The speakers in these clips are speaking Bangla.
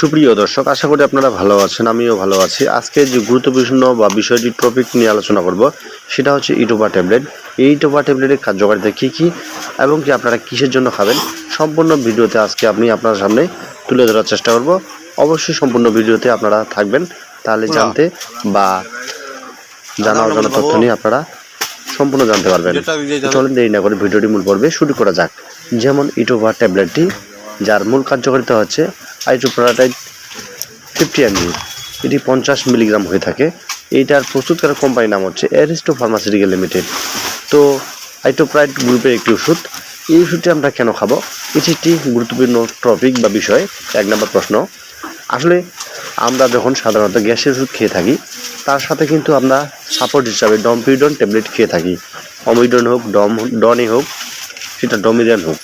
সুপ্রিয় দর্শক আশা করি আপনারা ভালো আছেন আমিও ভালো আছি। আজকে যে গুরুত্বপূর্ণ বা বিষয়টি টপিক নিয়ে আলোচনা করব সেটা হচ্ছে ইটোবা ট্যাবলেট। এই ইটোবা ট্যাবলেটের কার্যকারিতা কী কী এবং কি আপনারা কিসের জন্য খাবেন সম্পূর্ণ ভিডিওতে আজকে আমি আপনার সামনে তুলে ধরার চেষ্টা করব। অবশ্যই সম্পূর্ণ ভিডিওতে আপনারা থাকবেন তাহলে জানতে বা জানা অজানা তথ্য নিয়ে আপনারা সম্পূর্ণ জানতে পারবেন। চলেন দেরি না করে ভিডিওটি মূল পর্বে শুরু করা যাক। যেমন ইটোভা ট্যাবলেটটি যার মূল কার্যকারিতা হচ্ছে আইটোপ্রাটাইড ফিফটি এমজি এটি পঞ্চাশ মিলিগ্রাম হয়ে থাকে। এইটার প্রস্তুতকারক কোম্পানির নাম হচ্ছে অ্যারিস্টো ফার্মাসিউটিক্যাল লিমিটেড। তো আইটোপ্রাইড গ্রুপের একটি ওষুধ। এই ওষুধটি আমরা কেন খাব? এটি একটি গুরুত্বপূর্ণ টপিক বা বিষয়, এক নম্বর প্রশ্ন। আসলে, আমরা যখন সাধারণত গ্যাসের ওষুধ খেয়ে থাকি, তার সাথে কিন্তু আমরা সাপোর্ট হিসাবে ডমপিডন ট্যাবলেট খেয়ে থাকি। অমিডন হোক ডম ডনই হোক, সেটা ডমিডন হোক।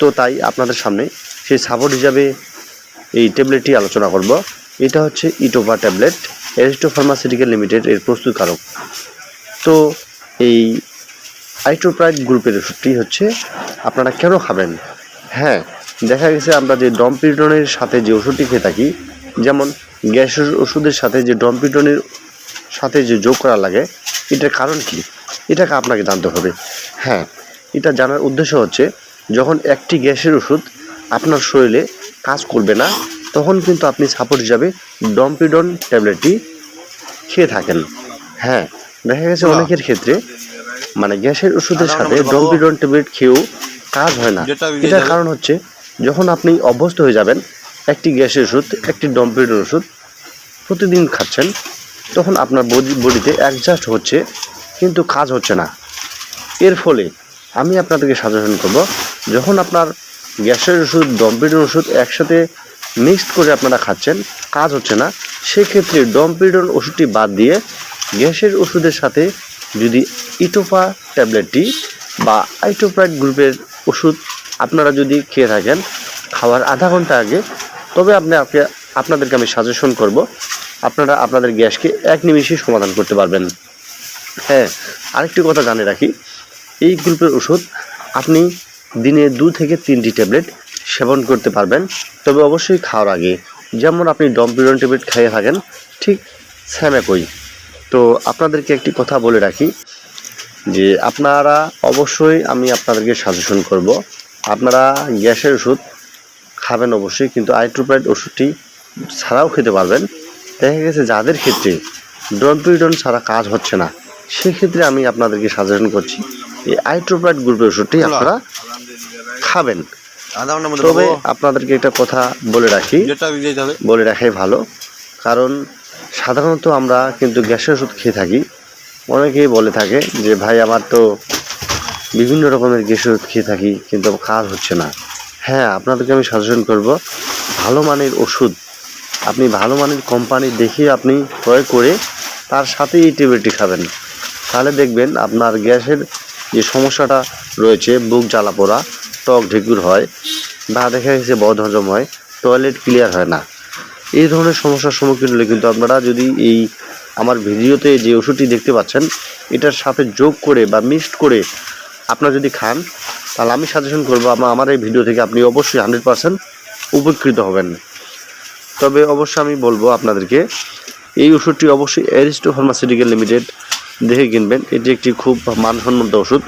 তো তাই আপনাদের সামনে সেই সাপোর্ট হিসাবে এই ট্যাবলেটটি আলোচনা করব। এটা হচ্ছে Etova tablet Aristo pharmaceutical limited এর প্রস্তুতকারক। তো এই আইটোপ্রাইড গ্রুপের ওষুধটি হচ্ছে, আপনারা কেন খাবেন? হ্যাঁ দেখা গেছে আমরা যে ডমপিডনের সাথে যে ওষুধটি খেয়ে থাকি, যেমন গ্যাসের ওষুধের সাথে যে ডমপিডনের সাথে যে যোগ করা লাগে, এটার কারণ কি? এটাকে আপনাকে জানতে হবে। হ্যাঁ এটা জানার উদ্দেশ্য হচ্ছে, যখন একটি গ্যাসের ওষুধ আপনার শরীরে কাজ করবে না তখন কিন্তু আপনি সাপোর্ট হিসাবে ডমপিডন ট্যাবলেটটি খেয়ে থাকেন। হ্যাঁ দেখা গেছে অনেকের ক্ষেত্রে মানে গ্যাসের ওষুধের সাথে ডমপিডন ট্যাবলেট খেয়েও কাজ হয় না। এটার কারণ হচ্ছে যখন আপনি অভ্যস্ত হয়ে যাবেন একটি গ্যাসের ওষুধ একটি ডমপিডন ওষুধ প্রতিদিন খাচ্ছেন তখন আপনার বডি বডিতে অ্যাডজাস্ট হচ্ছে কিন্তু কাজ হচ্ছে না। এর ফলে আমি আপনাদেরকে সাজেশন করব যখন আপনার গ্যাসের ওষুধ ডমপিডন ওষুধ একসাথে মিক্সড করে আপনারা খাচ্ছেন, কাজ হচ্ছে না। সেক্ষেত্রে ডম্পিডন ওষুধটি বাদ দিয়ে গ্যাসের ওষুধের সাথে যদি ইটোফা ট্যাবলেটটি বা আইটোপ্রাইড গ্রুপের ওষুধ আপনারা যদি খেয়ে থাকেন, খাওয়ার আধা ঘণ্টা আগে, তবে আপনি আপনি- আপনাদেরকে আমি সাজেশন করব, আপনারা আপনাদের গ্যাসকে এক নিমিষে সমাধান করতে পারবেন। হ্যাঁ আরেকটি কথা জানে রাখি, এই গ্রুপের ওষুধ আপনি দিনে দু থেকে তিনটি ট্যাবলেট সেবন করতে পারবেন। তবে অবশ্যই খাওয়ার আগে যেমন আপনি ডমপিডন ট্যাবলেট খেয়ে থাকেন ঠিক সেম একই। তো আপনাদেরকে একটি কথা বলে রাখি যে আপনারা অবশ্যই আমি আপনাদেরকে সাজেশন করব আপনারা গ্যাসের ওষুধ খাবেন অবশ্যই কিন্তু আইট্রোপ্রাইড ওষুধটি ছাড়াও খেতে পারবেন। দেখা গেছে যাদের ক্ষেত্রে ডনপিডন ছাড়া কাজ হচ্ছে না সেক্ষেত্রে আমি আপনাদেরকে সাজেশন করছি এই আইট্রোপ্রাইড গ্রুপের ওষুধটি আপনারা খাবেন। তবে আপনাদেরকে একটা কথা বলে রাখি। বলে রাখাই ভালো। কারণ সাধারণত আমরা কিন্তু গ্যাসের ওষুধ খেয়ে থাকি। অনেকেই বলে থাকে যে ভাই আমার তো বিভিন্ন রকমের গ্যাসের ওষুধ খেয়ে থাকি কিন্তু কাজ হচ্ছে না। হ্যাঁ আপনাদেরকে আমি সাজেশন করব ভালো মানের ওষুধ। আপনি ভালো মানের কোম্পানি দেখে আপনি ক্রয় করে তার সাথে এই ট্যাবলেটটি খাবেন। তাহলে দেখবেন আপনার গ্যাসের যে সমস্যাটা রয়েছে বুক জ্বালা পোড়া টক ঢেকুর হয় বা দেখা গেছে বদ হজম হয় টয়লেট ক্লিয়ার হয় না। এই ধরনের সমস্যার সম্মুখীন হলে কিন্তু আপনারা যদি এই আমার ভিডিওতে যে ওষুধটি দেখতে পাচ্ছেন, এটার সাথে যোগ করে বা মিক্সড করে আপনারা যদি খান, তাহলে আমি সাজেশন করব আমার এই ভিডিও থেকে আপনি অবশ্যই হান্ড্রেড পারসেন্ট উপকৃত হবেন। তবে অবশ্যই আমি বলব আপনাদেরকে, এই ওষুধটি অবশ্যই অ্যারিস্টো ফার্মাসিউটিক্যাল লিমিটেড দেখে কিনবেন। এটি একটি খুব মানসম্মত ওষুধ।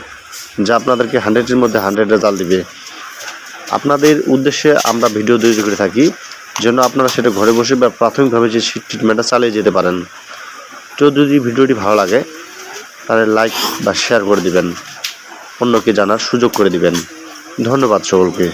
যা আপনাদেরকে হান্ড্রেডের মধ্যে হান্ড্রেড রেজাল্ট দিবে। আপনাদের উদ্দেশ্যে আমরা ভিডিও তৈরি করে থাকি, যেন আপনারা সেটা ঘরে বসে বা প্রাথমিকভাবে যে ট্রিটমেন্টটা চালিয়ে যেতে পারেন। তো যদি ভিডিওটি ভালো লাগে, তাহলে লাইক বা শেয়ার করে দিবেন। অন্যকে জানার সুযোগ করে দিবেন। ধন্যবাদ সকলকে।